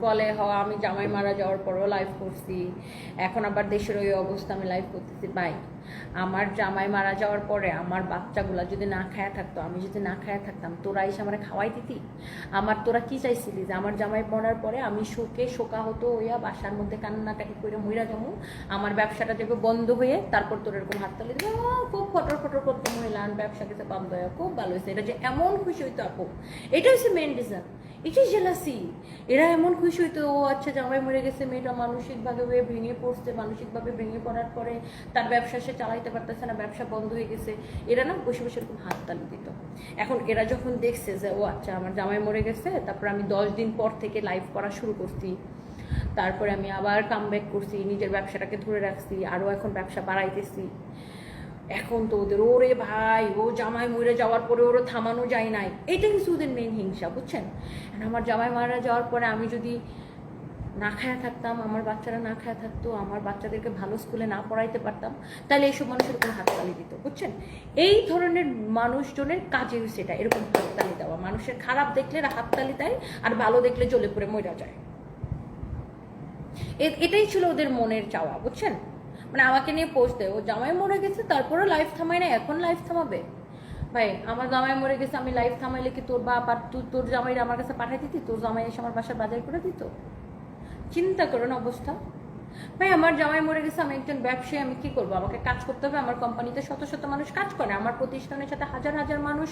বলে হ আমি জামাই মারা যাওয়ার পরেও লাইভ করছি। এখন আবার দেশের ওই অবস্থা আমি লাইভ করতেছি। ভাই আমার জামাই মারা যাওয়ার পরে আমার বাচ্চাগুলা যদি না খায়া থাকতো আমি যদি না খায়া থাকতাম তোরা এসে আমার খাওয়াই দিতি? আমার তোরা কি চাইছিলি? যে আমার জামাই মরার পরে আমি শোকে শোকা হতো হইয়া বাসার মধ্যে কান্নাকাটি করে মহিলা জমু আমার ব্যবসাটা যাবে বন্ধ হয়ে তারপর তোর এরকম হাততালি "ও, খুব ফটর ফটর করতো মহিলা ব্যবসা গেছে বন্ধ হয়ে খুব ভালো হয়েছে এটা যে এমন খুশি হইতো আপু এটা হচ্ছে মেন রিজন এটাই জেলাসি এরা এমন খুশি হইতো, ও আচ্ছা জামাই মরে গেছে, মেয়েটা মানসিকভাবে হয়ে ভেঙে পড়ছে, মানসিকভাবে ভেঙে পড়ার পরে তার ব্যবসা সে চালাইতে পারতেছে না, ব্যবসা বন্ধ হয়ে গেছে। এরা না বসে বসে এরকম হাততালি দিত। এখন এরা যখন দেখছে যে, ও আচ্ছা আমার জামাই মরে গেছে, তারপর আমি দশ দিন পর থেকে লাইভ করা শুরু করছি। তারপরে আমি আবার কাম ব্যাক করছি, নিজের ব্যবসাটাকে ধরে রাখছি, আরও এখন ব্যবসা বাড়াইতেছি। এখন তো ওদের, ওরে ভাই, ও জামাই মরে যাওয়ার পরে ওরও থামানো যায় নাই। এটা কিছু ওদের মেন হিংসা, বুঝছেন? আমার জামাই মারা যাওয়ার পরে আমি যদি না খায়া থাকতাম, আমার বাচ্চারা না খায়া থাকতো, আমার বাচ্চাদেরকে ভালো স্কুলে না পড়াইতে পারতাম, তাহলে এইসব মানুষের কোনো হাততালি দিত, বুঝছেন? এই ধরনের মানুষজনের কাজে সেটা, এরকম হাততালি দেওয়া। মানুষের খারাপ দেখলে হাততালি দেয়, আর ভালো দেখলে জ্বলে পড়ে মরা যায়। এটাই ছিল ওদের মনের চাওয়া, বুঝছেন? মানে আমাকে নিয়ে পোস্ট দেয়, ও জামাই মরে গেছে, তারপরেও লাইফ থামায় না, এখন লাইফ থামাবে? ভাই, আমার জামাই মরে গেছে, আমি লাইফ থামাইলে কি তোর বাপ আর তুই তোর জামাইরা আমার কাছে পাঠাই দিতি? তোর জামাই এসে আমার বাসায় বাজার করে দিত? চিন্তা করুন অবস্থা। ভাই, আমার জামাই মরে গেছে, আমি একজন ব্যবসায়ী, আমি কি করব? আমাকে কাজ করতে হবে, আমার কোম্পানিতে শত শত মানুষ কাজ করে, আমার প্রতিষ্ঠানের সাথে হাজার হাজার মানুষ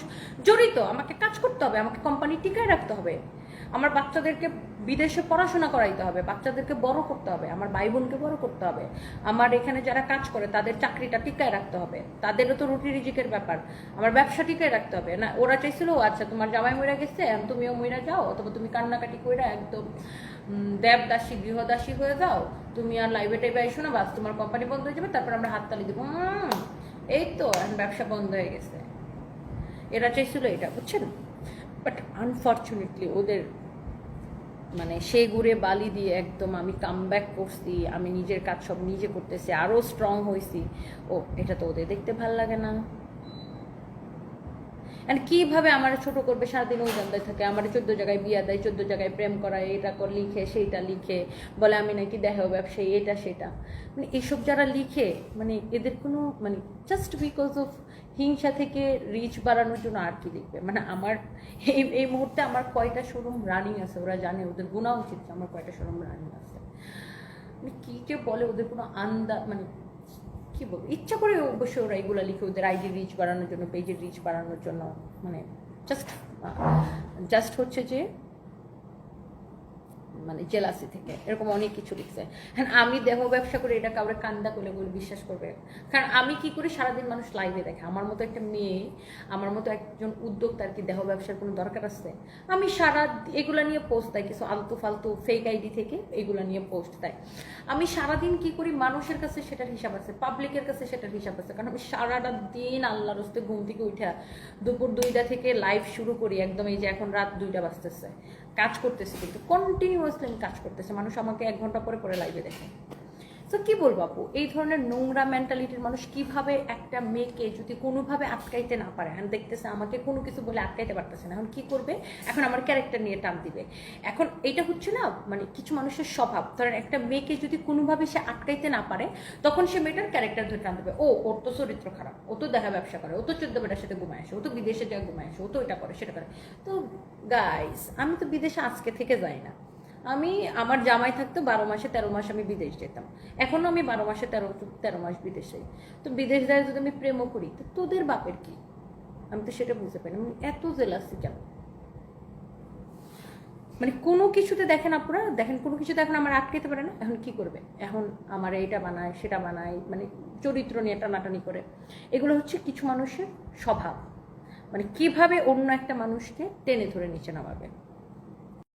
জড়িত, আমাকে কাজ করতে হবে, আমাকে কোম্পানি টিকায় রাখতে হবে। আমার বাচ্চাদেরকে বিদেশে পড়াশোনা করাইতে হবে বাচ্চাদেরকে বড় করতে হবে আমার ভাই বোনকে বড় করতে হবে আমার এখানে যারা কাজ করে তাদের চাকরিটা টিকায় রাখতে হবে তাদেরও তো রুটি রিজিকের ব্যাপার আমার ব্যবসা টিকায় রাখতে হবে। না ওরা চাইছিল "ও আচ্ছা তোমার জামাই মরে গেছে তুমিও মইরা যাও অথবা তুমি কান্নাকাটি কইরা একদম দেবদাসী গৃহদাসী হয়ে যাও তুমি আর লাইভে টাইভে আইসো না বাস তোমার কোম্পানি বন্ধ হয়ে যাবে তারপর আমরা হাততালি দেবো "হুম, এই তো ব্যবসা বন্ধ হয়ে গেছে। এরা চাইছিল এটা বুঝছেন? বাট আনফর্চুনেটলি ওদের মানে সে গুড়ে বালি দিয়ে একদম আমি কাম ব্যাক করছি, আমি নিজের কাজ সব নিজে করতেছি আরও স্ট্রং হয়েছি ও, এটা তো ওদের দেখতে ভালো লাগে না। আর কীভাবে আমার ছোট করবে? সারাদিন ওই জানতায় থাকে। আমার চোদ্দ জায়গায় বিয়া দেয়, চোদ্দ জায়গায় প্রেম করায়, এটা কর, লিখে, সেইটা লিখে। বলে, আমি নাকি দেহ ব্যবসায়ী, এটা, সেটা। মানে এসব যারা লিখে মানে এদের কোনো মানে জাস্ট বিকজ অফ হিংসা থেকে রিচ বাড়ানোর জন্য আর কি লিখবে? মানে আমার, এই এই মুহূর্তে আমার কয়টা শোরুম রানিং আছে, ওরা জানে, ওদের গুণা উচিত আমার কয়টা শোরুম রানিং আছে। মানে কী যে বলে, ওদের কোনো আন্দা মানে কি বলব? ইচ্ছা করে অবশ্যই ওরা এগুলো লিখে ওদের আইডি রিচ বাড়ানোর জন্য, পেজের রিচ বাড়ানোর জন্য মানে জাস্ট জাস্ট হচ্ছে যে মানে জেলাসি থেকে। এরকম অনেক কিছু লিখছে। হ্যাঁ আমি দেহ ব্যবসা করে এটা কাউরে কান্দা করলে বলে বিশ্বাস করবে। কারণ আমি কি করি, সারাদিন মানুষ লাইভে দেখে। আমার মতো একটা মেয়ে, আমার মতো একজন উদ্যোক্তার কি দেহ ব্যবসার কোনো দরকার আছে? আমি সারা এগুলা নিয়ে পোস্ট দেয়, কিছু আলতু ফালতু ফেক আইডি থেকে এগুলা নিয়ে পোস্ট দেয়। আমি সারাদিন কি করি, মানুষের কাছে সেটার হিসাব আছে পাবলিকের কাছে সেটার হিসাব আছে। কারণ আমি সারাটা দিন আল্লাহর হস্তে ঘুম থেকে উঠে দুপুর দুইটা থেকে লাইভ শুরু করি, একদম এই যে এখন রাত দুইটা বাজতেছে। কাজ করতেছি কিন্তু কন্টিনিউয়াসলি আমি কাজ করতেছি। মানুষ আমাকে এক ঘণ্টা পরে পরে লাইভে দেখে। তো কি বলব আপু? এই ধরনের নোংরা মেন্টালিটির মানুষ কীভাবে একটা মেয়েকে যদি কোনোভাবে আটকাইতে না পারে? এখন দেখতেছে আমাকে কোনো কিছু বলে আটকাইতে পারতেছে না। এখন কি করবে? এখন আমার ক্যারেক্টার নিয়ে টান দিবে। এখন এটা হচ্ছে না মানে কিছু মানুষের স্বভাব। ধরেন একটা মেয়েকে যদি কোনোভাবে সে আটকাইতে না পারে, তখন সে মেয়েটার ক্যারেক্টার ধরে টান দেবে ও, ওর তো চরিত্র খারাপ। ও তো দেখা ব্যবসা করে। ও তো চোদ্দ বেটার সাথে ঘুমায় আসে। ও তো বিদেশে যায়, ঘুমায় আসে। ও তো এটা করে, সেটা করে। তো গাইস আমি তো বিদেশে আজকে থেকে যাই না। আমি আমার জামাই থাকতো বারো মাসে তেরো মাস আমি বিদেশ যেতাম। এখনও আমি বারো মাসে তেরো তেরো মাস বিদেশ তো বিদেশ যায় যদি আমি প্রেমও করি, তো তোদের বাপের কি? আমি তো সেটা বুঝতে পারি। আমি এত জেলাসি কেন? মানে কোনো কিছুতে দেখেন আপনারা দেখেন কোনো কিছুতে এখন আমার আটকাইতে পারে না, এখন কি করবে? এখন আমার এইটা বানায়, সেটা বানায় মানে চরিত্র নিয়ে টানাটানি করে। এগুলো হচ্ছে কিছু মানুষের স্বভাব। মানে কীভাবে অন্য একটা মানুষকে টেনে ধরে নিচে নামাবে?